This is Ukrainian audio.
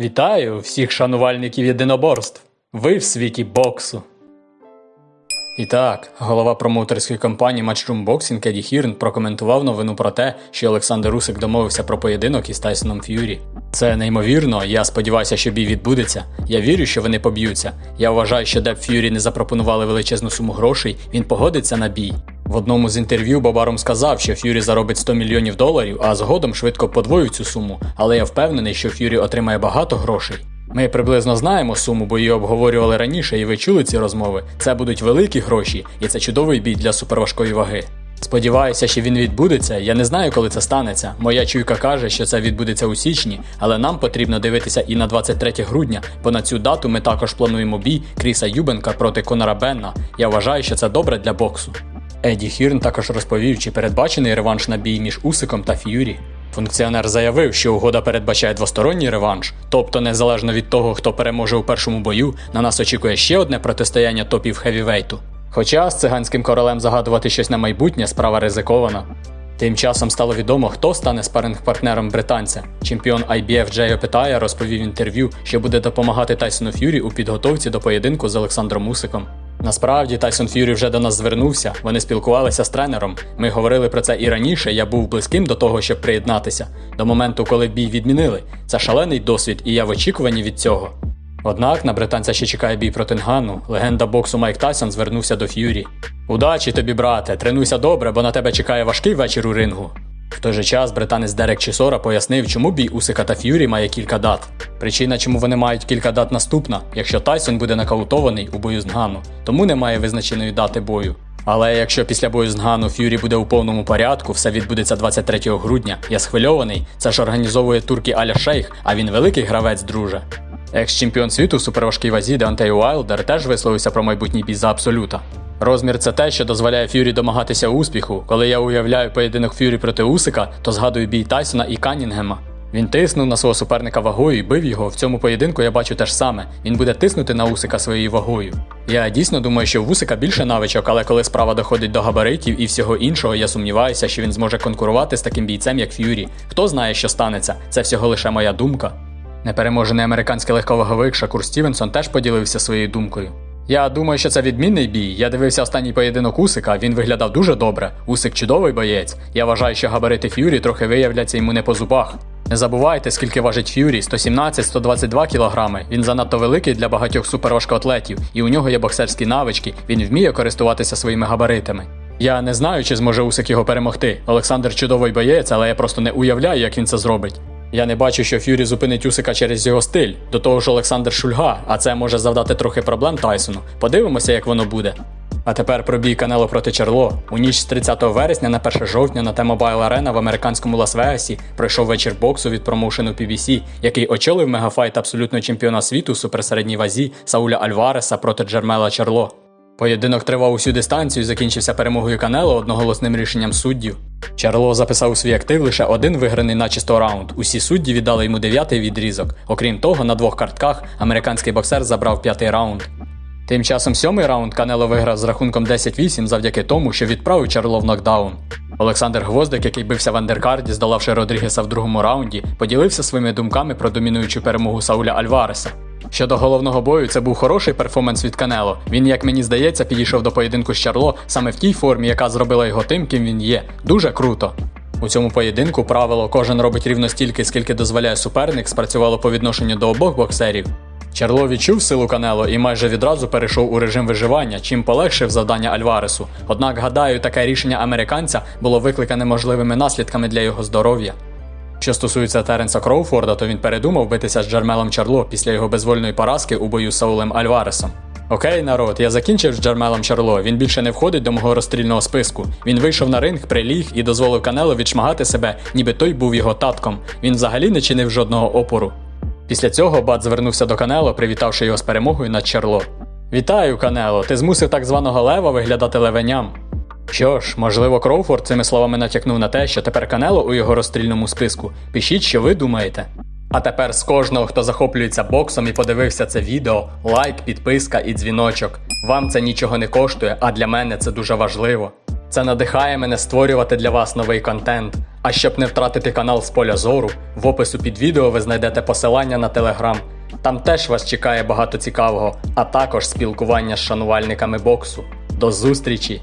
Вітаю всіх шанувальників єдиноборств. Ви в світі боксу. І так, голова промоутерської компанії Matchroom Boxing Еді Хірн прокоментував новину про те, що Олександр Усик домовився про поєдинок із Тайсоном Ф'юрі. Це неймовірно, я сподіваюся, що бій відбудеться. Я вірю, що вони поб'ються. Я вважаю, що де Ф'юрі не запропонували величезну суму грошей, він погодиться на бій. В одному з інтерв'ю Бобаром сказав, що Ф'юрі заробить 100 мільйонів доларів, а згодом швидко подвоїть цю суму. Але я впевнений, що Ф'юрі отримає багато грошей. Ми приблизно знаємо суму, бо її обговорювали раніше, і ви чули ці розмови. Це будуть великі гроші, і це чудовий бій для суперважкої ваги. Сподіваюся, що він відбудеться. Я не знаю, коли це станеться. Моя чуйка каже, що це відбудеться у січні, але нам потрібно дивитися і на 23 грудня, бо на цю дату ми також плануємо бій Кріса Юбенка проти Конора Бенна. Я вважаю, що це добре для боксу. Еді Хірн також розповів, чи передбачений реванш на бій між Усиком та Ф'юрі. Функціонер заявив, що угода передбачає двосторонній реванш, тобто незалежно від того, хто переможе у першому бою, на нас очікує ще одне протистояння топів хевівейту. Хоча з циганським королем загадувати щось на майбутнє справа ризикована. Тим часом стало відомо, хто стане спаринг-партнером британця. Чемпіон IBF Джей Опитая розповів інтерв'ю, що буде допомагати Тайсону Ф'юрі у підготовці до поєдинку з Олександром Усиком. Насправді Тайсон Ф'юрі вже до нас звернувся. Вони спілкувалися з тренером. Ми говорили про це і раніше. Я був близьким до того, щоб приєднатися. До моменту, коли бій відмінили. Це шалений досвід, і я в очікуванні від цього. Однак на британця ще чекає бій проти Нгану. Легенда боксу Майк Тайсон звернувся до Ф'юрі. Удачі тобі, брате, тренуйся добре, бо на тебе чекає важкий вечір у рингу. В той же час британець Дерек Чісора пояснив, чому бій Усика та Ф'юрі має кілька дат. Причина, чому вони мають кілька дат наступна, якщо Тайсон буде нокаутований у бою з Нгану, тому немає визначеної дати бою. Але якщо після бою з Нгану Ф'юрі буде у повному порядку, все відбудеться 23 грудня. Я схвильований. Це ж організовує турки Аля Шейх, а він великий гравець, друже. Екс-чемпіон світу в суперважкій вазі Деонтей Уайлдер теж висловився про майбутній бій за абсолюта. Розмір це те, що дозволяє Ф'юрі домагатися успіху. Коли я уявляю поєдинок Ф'юрі проти Усика, то згадую бій Тайсона і Канінгема. Він тиснув на свого суперника вагою і бив його. В цьому поєдинку я бачу те ж саме. Він буде тиснути на Усика своєю вагою. Я дійсно думаю, що в Усика більше навичок, але коли справа доходить до габаритів і всього іншого, я сумніваюся, що він зможе конкурувати з таким бійцем, як Ф'юрі. Хто знає, що станеться? Це всього лише моя думка. Непереможений американський легковаговик Шакур Стівенсон теж поділився своєю думкою. Я думаю, що це відмінний бій. Я дивився останній поєдинок Усика, він виглядав дуже добре. Усик чудовий боєць. Я вважаю, що габарити Ф'юрі трохи виявляться йому не по зубах. Не забувайте, скільки важить Ф'юрі 117-122 кілограми. Він занадто великий для багатьох суперважкоатлетів, і у нього є боксерські навички, він вміє користуватися своїми габаритами. Я не знаю, чи зможе Усик його перемогти. Олександр чудовий боєць, але я просто не уявляю, як він це зробить. Я не бачу, що Ф'юрі зупинить Усика через його стиль. До того ж, Олександр Шульга, а це може завдати трохи проблем Тайсону. Подивимося, як воно буде. А тепер про бій Канело проти Чарло. У ніч з 30 вересня на 1 жовтня на T-Mobile Arena в американському Лас-Вегасі пройшов вечір боксу від промоушену PBC, який очолив мегафайт абсолютного чемпіона світу у суперсередній вазі Сауля Альвареса проти Джермела Чарло. Поєдинок тривав усю дистанцію і закінчився перемогою Канело одноголосним рішенням суддів. Чарло записав у свій актив лише один виграний начисто раунд. Усі судді віддали йому дев'ятий відрізок. Окрім того, на двох картках американський боксер забрав п'ятий раунд. Тим часом сьомий раунд Канело виграв з рахунком 10-8 завдяки тому, що відправив Чарло в нокдаун. Олександр Гвоздик, який бився в андеркарді, здолавши Родрігеса в другому раунді, поділився своїми думками про домінуючу перемогу Сауля Альвареса. Щодо головного бою, це був хороший перформанс від Канело. Він, як мені здається, підійшов до поєдинку з Чарло саме в тій формі, яка зробила його тим, ким він є. Дуже круто. У цьому поєдинку правило кожен робить рівно стільки, скільки дозволяє суперник, спрацювало по відношенню до обох боксерів. Чарло відчув силу Канело і майже відразу перейшов у режим виживання, чим полегшив завдання Альваресу. Однак, гадаю, таке рішення американця було викликане можливими наслідками для його здоров'я. Що стосується Теренса Кроуфорда, то він передумав битися з Джермелом Чарло після його безвольної поразки у бою з Саулем Альваресом. Окей, народ, я закінчив з Джермелом Чарло. Він більше не входить до мого розстрільного списку. Він вийшов на ринг, приліг і дозволив Канело відшмагати себе, ніби той був його татком. Він взагалі не чинив жодного опору. Після цього Бат звернувся до Канело, привітавши його з перемогою над Чарло. Вітаю, Канело! Ти змусив так званого лева виглядати левеням. Що ж, можливо, Кроуфорд цими словами натякнув на те, що тепер Канело у його розстрільному списку. Пишіть, що ви думаєте. А тепер з кожного, хто захоплюється боксом і подивився це відео, лайк, підписка і дзвіночок. Вам це нічого не коштує, а для мене це дуже важливо. Це надихає мене створювати для вас новий контент. А щоб не втратити канал з поля зору, в опису під відео ви знайдете посилання на телеграм. Там теж вас чекає багато цікавого, а також спілкування з шанувальниками боксу. До зустрічі!